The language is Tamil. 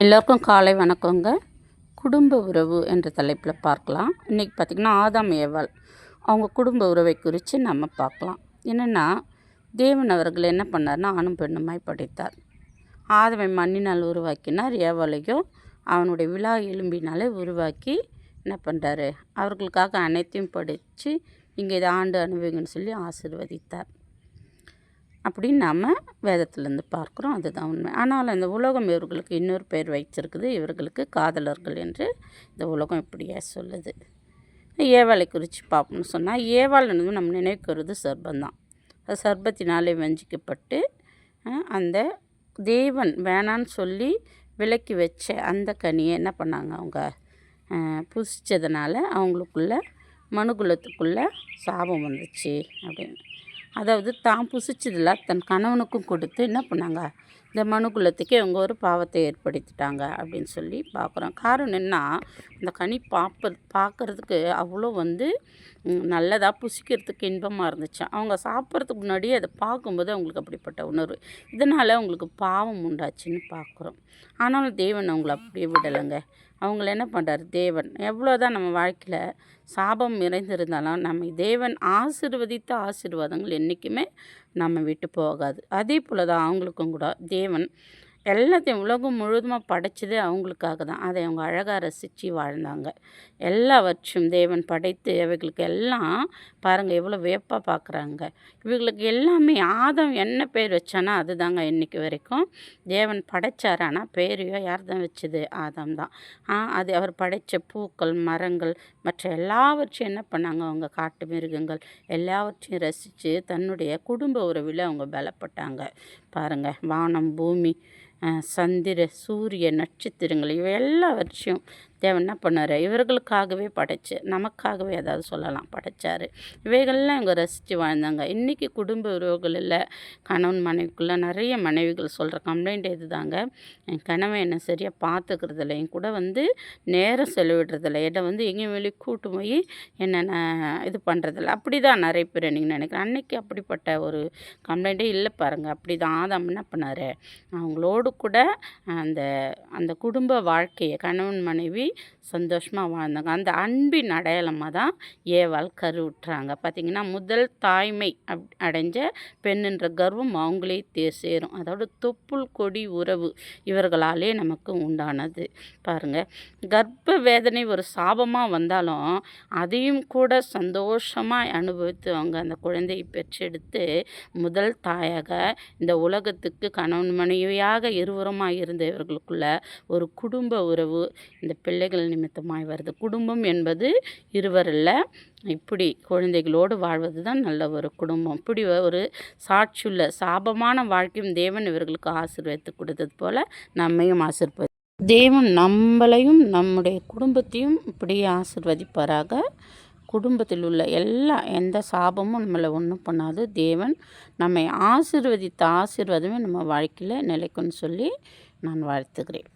எல்லோருக்கும் காலை வணக்கங்க. குடும்ப உறவு என்ற தலைப்பில் பார்க்கலாம். இன்றைக்கி பார்த்திங்கன்னா ஆதாம் ஏவாள். அவங்க குடும்ப உறவை குறித்து நம்ம பார்க்கலாம். என்னென்னா தேவன் அவர்கள் என்ன பண்ணார்னா ஆணும் பெண்ணுமாய் படைத்தார். ஆதமை மண்ணினால் உருவாக்கினார். ஏவாளையும் அவனுடைய விழா எலும்பினாலே உருவாக்கி என்ன பண்ணுறாரு அவர்களுக்காக அனைத்தையும் படித்து இங்கே இதை ஆண்டு அனுபவிங்கன்னு சொல்லி ஆசிர்வதித்தார். அப்படின்னு நாம் வேதத்துலேருந்து பார்க்குறோம். அதுதான் உண்மை. ஆனால் இந்த உலகம் இவர்களுக்கு இன்னொரு பேர் வைத்திருக்குது. இவர்களுக்கு காதலர்கள் என்று இந்த உலகம் இப்படியே சொல்லுது. ஏவாளை குறித்து பார்ப்போம்னு சொன்னால் ஏவாள் நம்ம நினைவுக்கு சர்பந்தான் அது சர்பத்தினாலே வஞ்சிக்கப்பட்டு அந்த தேவன் வேணான்னு சொல்லி விலக்கி வச்ச அந்த கனியை என்ன பண்ணாங்க அவங்க? புசித்ததுனால அவங்களுக்குள்ள மனுகுலத்துக்குள்ளே சாபம் வந்துச்சு அப்படின்னு. அதாவது தான் புசிச்சதில் தன் கணவனுக்கும் கொடுத்து என்ன பண்ணாங்க? இந்த மனுக்குலத்துக்கு இவங்க ஒரு பாவத்தை ஏற்படுத்திட்டாங்க அப்படின்னு சொல்லி பார்க்குறோம். காரணம் என்ன இந்த கனி பார்ப்ப பார்க்குறதுக்கு அவ்வளோ வந்து நல்லதாக புசிக்கிறதுக்கு இன்பமாக இருந்துச்சு. அவங்க சாப்பிட்றதுக்கு முன்னாடியே அதை பார்க்கும்போது அவங்களுக்கு அப்படிப்பட்ட உணர்வு. இதனால் அவங்களுக்கு பாவம் உண்டாச்சுன்னு பார்க்குறோம். ஆனாலும் தேவன் அவங்கள அப்படியே விடலைங்க. அவங்கள என்ன பண்ணுறாரு தேவன். எவ்வளோ தான் நம்ம வாழ்க்கையில் சாபம் நிறைந்திருந்தாலும் நம்ம தேவன் ஆசிர்வதித்த ஆசீர்வாதங்கள் என்றைக்குமே நம்ம விட்டு போகாது. அதே போல் தான் அவங்களுக்கும் கூட தேவன் எல்லாத்தையும் உலகம் முழுவதுமாக படைச்சதே அவங்களுக்காக தான். அதை அவங்க அழகாக ரசித்து வாழ்ந்தாங்க. எல்லாவற்றும் தேவன் படைத்து இவைகளுக்கு எல்லாம் பாருங்கள் எவ்வளோ வேப்பாக பார்க்குறாங்க இவங்களுக்கு எல்லாமே ஆதம் என்ன பேர் வச்சானா அதுதாங்க இன்றைக்கி வரைக்கும். தேவன் படைச்சார் பேரையோ யார் தான் வச்சது? ஆதம் தான். அது அவர் படைத்த பூக்கள் மரங்கள் மற்ற எல்லாவற்றையும் என்ன பண்ணாங்க? அவங்க காட்டு மிருகங்கள் எல்லாவற்றையும் ரசித்து தன்னுடைய குடும்ப உறவில் அவங்க பலப்பட்டாங்க. பாருங்கள் வானம் பூமி சந்திர சூரிய நட்சத்திரங்கள் இவை எல்லாவற்றையும் தேவன் என்ன பண்ணார் இவர்களுக்காகவே படைச்சு நமக்காகவே ஏதாவது சொல்லலாம் படைச்சார். இவைகள்லாம் இவங்க ரசித்து வாழ்ந்தாங்க. இன்றைக்கி குடும்ப உறவுகளில் கணவன் மனைவிக்குள்ளே நிறைய மனைவிகள் சொல்கிற கம்ப்ளைண்ட் இது தாங்க என் கணவன் என்னை சரியாக பார்த்துக்கிறதில்ல. என் கூட வந்து நேரம் செலவிடுறதில்ல. என்னை வந்து எங்கேயும் வெளியே கூட்டு போய் என்னென்ன இது பண்ணுறதில்ல அப்படி தான் நிறைய பேர் நீங்கள் நினைக்கிறேன். அன்றைக்கி அப்படிப்பட்ட ஒரு கம்ப்ளைண்ட்டே இல்லை பாருங்கள் அப்படி தான் ஆதாம் என்ன பண்ணார்? அவங்களோடு கூட அந்த அந்த குடும்ப வாழ்க்கையை கணவன் மனைவி சந்தோஷமாக வாழ்ந்தாங்க. அந்த அன்பின் அடையாளமாக தான் ஏவாள் கருவுட்டுறாங்க பார்த்திங்கன்னா முதல் தாய்மை அப் அடைஞ்ச பெண்ணுன்ற கர்வம் அவங்களே தே சேரும். அதோட தொப்புள் கொடி உறவு இவர்களாலே நமக்கு உண்டானது. பாருங்கள் கர்ப்ப வேதனை ஒரு சாபமாக வந்தாலும் அதையும் கூட சந்தோஷமாக அனுபவித்து அவங்க அந்த குழந்தையை பெற்றெடுத்து முதல் தாயாக இந்த உலகத்துக்கு கணவன் மனைவியாக இருவருமாக இருந்த இவர்களுக்குள்ள ஒரு குடும்ப உறவு இந்த பிள்ளைகள் நிமித்தமாய் வருது. குடும்பம் என்பது இருவரில் இப்படி குழந்தைகளோடு வாழ்வது தான் நல்ல ஒரு குடும்பம். இப்படி ஒரு சாட்சியுள்ள சாபமான வாழ்க்கையும் தேவன் இவர்களுக்கு ஆசீர்வதித்து கொடுத்தது போல் நம்மையும் ஆசிர்வதி தேவன் நம்மளையும் நம்முடைய குடும்பத்தையும் இப்படியே ஆசிர்வதிப்பாராக. குடும்பத்தில் உள்ள எல்லா எந்த சாபமும் நம்மளை ஒன்றும் பண்ணாது. தேவன் நம்மை ஆசிர்வதித்த ஆசீர்வாதமே நம்ம வாழ்க்கையில் நிலைக்கும்னு சொல்லி நான் வாழ்த்துக்கிறேன்